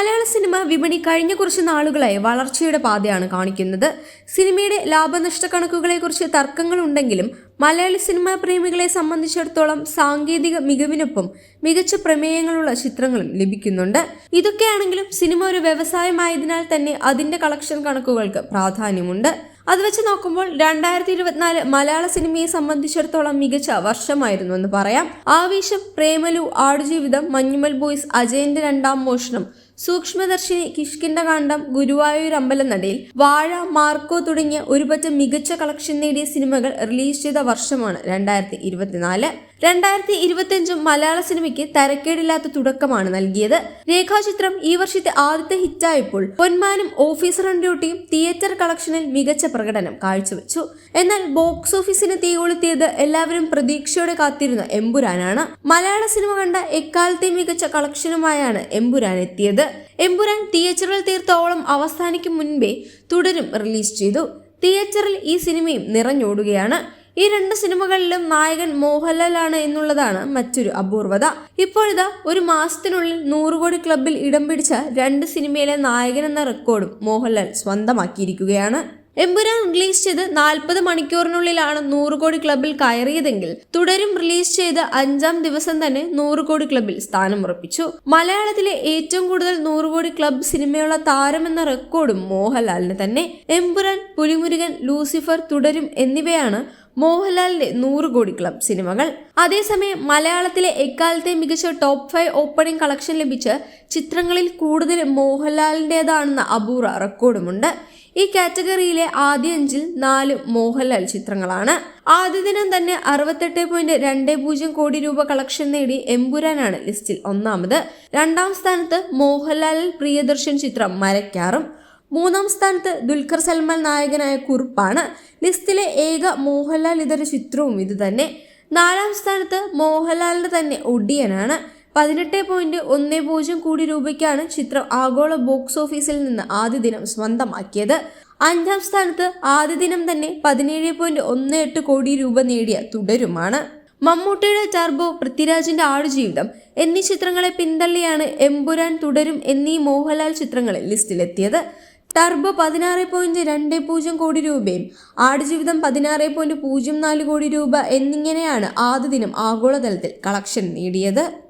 മലയാള cinema വിപണി കഴിഞ്ഞ കുറച്ച് നാളുകളായി വളർച്ചയുടെ പാതയാണ് കാണിക്കുന്നത്. സിനിമയുടെ ലാഭനഷ്ട കണക്കുകളെക്കുറിച്ച് തർക്കങ്ങളുണ്ടെങ്കിലും മലയാളി സിനിമാ പ്രേമികളെ സംബന്ധിച്ചിടത്തോളം സാങ്കേതിക മികവിനൊപ്പം മികച്ച പ്രമേയങ്ങളുള്ള ചിത്രങ്ങളും ലഭിക്കുന്നുണ്ട്. ഇതൊക്കെയാണെങ്കിലും സിനിമ ഒരു വ്യവസായമായതിനാൽ തന്നെ അതിന്റെ കളക്ഷൻ കണക്കുകൾക്ക് പ്രാധാന്യമുണ്ട്. അത് വെച്ച് നോക്കുമ്പോൾ രണ്ടായിരത്തി ഇരുപത്തിനാല് മലയാള സിനിമയെ സംബന്ധിച്ചിടത്തോളം മികച്ച വർഷമായിരുന്നു എന്ന് പറയാം. ആവേശം പ്രേമലു ആടുജീവിതം മഞ്ഞുമൽ ബോയ്സ് അജയന്റെ രണ്ടാം മോഷണം സൂക്ഷ്മദർശിനി കിഷ്കിണ്ടകാന്ഡം ഗുരുവായൂർ അമ്പലനടയിൽ വാഴ മാർക്കോ തുടങ്ങിയ ഒരുപറ്റം മികച്ച കളക്ഷൻ നേടിയ സിനിമകൾ റിലീസ് ചെയ്ത വർഷമാണ് രണ്ടായിരത്തി രണ്ടായിരത്തി ഇരുപത്തിയഞ്ചും മലയാള സിനിമയ്ക്ക് തരക്കേടില്ലാത്ത തുടക്കമാണ് നൽകിയത്. രേഖാചിത്രം ഈ വർഷത്തെ ആദ്യത്തെ ഹിറ്റായപ്പോൾ പൊന്മാനും ഓഫീസർ ഡ്യൂട്ടിയും തിയേറ്റർ കളക്ഷനിൽ മികച്ച പ്രകടനം കാഴ്ചവെച്ചു. എന്നാൽ ബോക്സ് ഓഫീസിന് തീകൊളുത്തിയത് എല്ലാവരും പ്രതീക്ഷയോടെ കാത്തിരുന്ന എമ്പുരാനാണ്. മലയാള സിനിമ കണ്ട എക്കാലത്തെ മികച്ച കളക്ഷനുമായാണ് എമ്പുരാൻ എത്തിയത്. എമ്പുരാൻ തിയേറ്ററിൽ തീർത്തോളം അവസാനിക്കും മുൻപേ തുടരും റിലീസ് ചെയ്തു. തിയേറ്ററിൽ ഈ സിനിമയും നിറഞ്ഞോടുകയാണ്. ഈ രണ്ട് സിനിമകളിലും നായകൻ മോഹൻലാലാണ് എന്നുള്ളതാണ് മറ്റൊരു അപൂർവത. ഇപ്പോഴിതാ ഒരു മാസത്തിനുള്ളിൽ നൂറ് കോടി ക്ലബിൽ ഇടം പിടിച്ച രണ്ട് സിനിമയിലെ നായകൻ എന്ന റെക്കോർഡും മോഹൻലാൽ സ്വന്തമാക്കിയിരിക്കുകയാണ്. എമ്പുരാൻ റിലീസ് ചെയ്ത് നാൽപ്പത് മണിക്കൂറിനുള്ളിലാണ് നൂറ് കോടി ക്ലബിൽ കയറിയതെങ്കിൽ തുടരും റിലീസ് ചെയ്ത് അഞ്ചാം ദിവസം തന്നെ നൂറ് കോടി ക്ലബിൽ സ്ഥാനമുറപ്പിച്ചു. മലയാളത്തിലെ ഏറ്റവും കൂടുതൽ നൂറ് കോടി ക്ലബ് സിനിമയുള്ള താരമെന്ന റെക്കോർഡും മോഹൻലാലിന് തന്നെ. എമ്പുരാൻ പുലിമുരുകൻ ലൂസിഫർ തുടരും എന്നിവയാണ് മോഹൻലാലിന്റെ നൂറ് കോടി ക്ലബ് സിനിമകൾ. അതേസമയം മലയാളത്തിലെ എക്കാലത്തെ മികച്ച ടോപ്പ് ഫൈവ് ഓപ്പണിംഗ് കളക്ഷൻ ലഭിച്ച ചിത്രങ്ങളിൽ കൂടുതൽ മോഹൻലാലിന്റെതാണെന്ന അപൂർവ റെക്കോർഡുമുണ്ട്. ഈ കാറ്റഗറിയിലെ ആദ്യ അഞ്ചിൽ നാല് മോഹൻലാൽ ചിത്രങ്ങളാണ്. ആദ്യ ദിനം തന്നെ അറുപത്തെട്ട് പോയിന്റ് രണ്ട് പൂജ്യം കോടി രൂപ കളക്ഷൻ നേടി എമ്പുരാനാണ് ലിസ്റ്റിൽ ഒന്നാമത്. രണ്ടാം സ്ഥാനത്ത് മോഹൻലാൽ പ്രിയദർശൻ ചിത്രം മരക്കാറും. മൂന്നാം സ്ഥാനത്ത് ദുൽഖർ സൽമാൻ നായകനായ കുറുപ്പാണ് ലിസ്റ്റിലെ ഏക മോഹൻലാൽ ഇതര ചിത്രവും ഇത് തന്നെ നാലാം സ്ഥാനത്ത് മോഹൻലാലിന്റെ തന്നെ ഒടിയനാണ്. പതിനെട്ട് പോയിന്റ് ഒന്ന് പൂജ്യം കോടി രൂപയ്ക്കാണ് ചിത്രം ആഗോള ബോക്സ് ഓഫീസിൽ നിന്ന് ആദ്യ ദിനം സ്വന്തമാക്കിയത്. അഞ്ചാം സ്ഥാനത്ത് ആദ്യ ദിനം തന്നെ പതിനേഴ് പോയിന്റ് ഒന്ന് എട്ട് കോടി രൂപ നേടിയ തുടരുമാണ്. മമ്മൂട്ടിയുടെ ടർബോ പൃഥ്വിരാജിന്റെ ആടുജീവിതം എന്നീ ചിത്രങ്ങളെ പിന്തള്ളിയാണ് എമ്പുരാൻ തുടരും എന്നീ മോഹൻലാൽ ചിത്രങ്ങളിൽ ലിസ്റ്റിലെത്തിയത്. ടർബോ പതിനാറ് പോയിന്റ് രണ്ട് പൂജ്യം കോടി രൂപയും ആടുജീവിതം പതിനാറ് പോയിന്റ് പൂജ്യം നാല് കോടി രൂപ എന്നിങ്ങനെയാണ് ആദ്യ ദിനം ആഗോളതലത്തിൽ കളക്ഷൻ നേടിയത്.